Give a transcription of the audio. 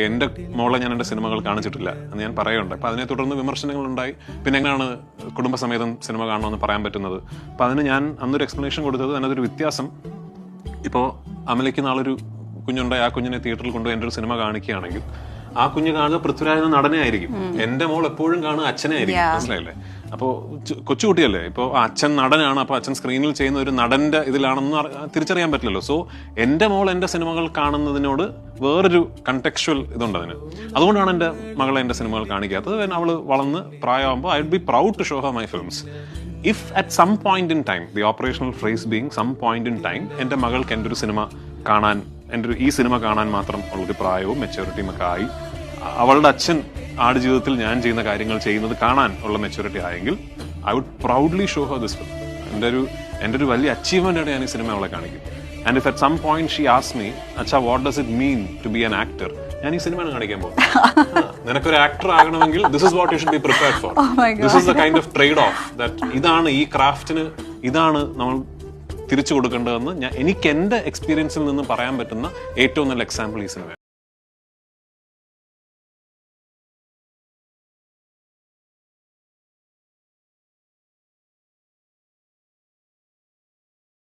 എന്റെ മോളെ ഞാൻ എന്റെ സിനിമകൾ കാണിച്ചിട്ടില്ല എന്ന് ഞാൻ പറയുന്നുണ്ട്. അപ്പൊ അതിനെ തുടർന്ന് വിമർശനങ്ങൾ ഉണ്ടായി പിന്നെ എങ്ങനെയാണ് കുടുംബസമേതം സിനിമ കാണണമെന്ന് പറയാൻ പറ്റുന്നത്? അപ്പൊ അതിന് ഞാൻ അന്നൊരു എക്സ്പ്ലനേഷൻ കൊടുത്തത് അതിനകത്തൊരു വ്യത്യാസം. ഇപ്പോ അമലയ്ക്ക് നാളൊരു കുഞ്ഞുണ്ടായി ആ കുഞ്ഞിനെ തിയേറ്ററിൽ കൊണ്ടുപോയി എന്റെ ഒരു സിനിമ കാണിക്കുകയാണെങ്കിൽ ആ കുഞ്ഞ് കാണുക പൃഥ്വിരാജ് എന്ന നടനെ ആയിരിക്കും എന്റെ മോൾ എപ്പോഴും കാണുക അച്ഛനെ ആയിരിക്കും മനസ്സിലായില്ലേ? അപ്പോ ചു- കൊച്ചുകുട്ടിയല്ലേ? ഇപ്പോൾ അച്ഛൻ നടനാണ് അപ്പോൾ അച്ഛൻ സ്ക്രീനിൽ ചെയ്യുന്ന ഒരു നടന്റെ ഇതിലാണെന്ന് തിരിച്ചറിയാൻ പറ്റില്ലല്ലോ. സോ എന്റെ മോൾ എന്റെ സിനിമകൾ കാണുന്നതിനോട് വേറൊരു കണ്ടക്ച്വൽ ഇതുണ്ട് അതിന്. അതുകൊണ്ടാണ് എന്റെ മകളെ എന്റെ സിനിമകൾ കാണിക്കാത്തത്. അവൾ വളർന്ന് പ്രായമാകുമ്പോൾ I be proud to show her my films if at some point in time the operational phrase being some point in time എന്റെ മകൾക്ക് എന്റെ ഒരു സിനിമ കാണാൻ എന്റെ ഒരു ഈ സിനിമ കാണാൻ മാത്രം അവൾക്ക് പ്രായവും മെച്ചൂരിറ്റിയും ഒക്കെ ആയി അവളുടെ അച്ഛൻ ആടുജീവിതത്തിൽ ഞാൻ ചെയ്യുന്ന കാര്യങ്ങൾ ചെയ്യുന്നത് കാണാൻ ഉള്ള മെച്ചൂരിറ്റി ആയെങ്കിൽ I would proudly show her this film എന്റെ ഒരു എന്റെ ഒരു വലിയ അച്ചീവ്മെന്റ് ആണ് ഞാൻ ഈ സിനിമ അവളെ കാണിക്കും. And if at some point she as me അച്ഛാ what does it mean to be an actor ഞാൻ ഈ സിനിമയാണ് കാണിക്കാൻ പോകുന്നത് നിനക്കൊരു ആക്ടർ ആകണമെങ്കിൽ this is what you should be prepared for this is the kind of trade off that ഇതാണ് ഈ ക്രാഫ്റ്റിന് ഇതാണ് നമ്മൾ തിരിച്ചു കൊടുക്കേണ്ടതെന്ന് ഞാൻ എനിക്ക് എന്റെ എക്സ്പീരിയൻസിൽ നിന്ന് പറയാൻ പറ്റുന്ന ഏറ്റവും നല്ല എക്സാമ്പിൾ ഈ സിനിമ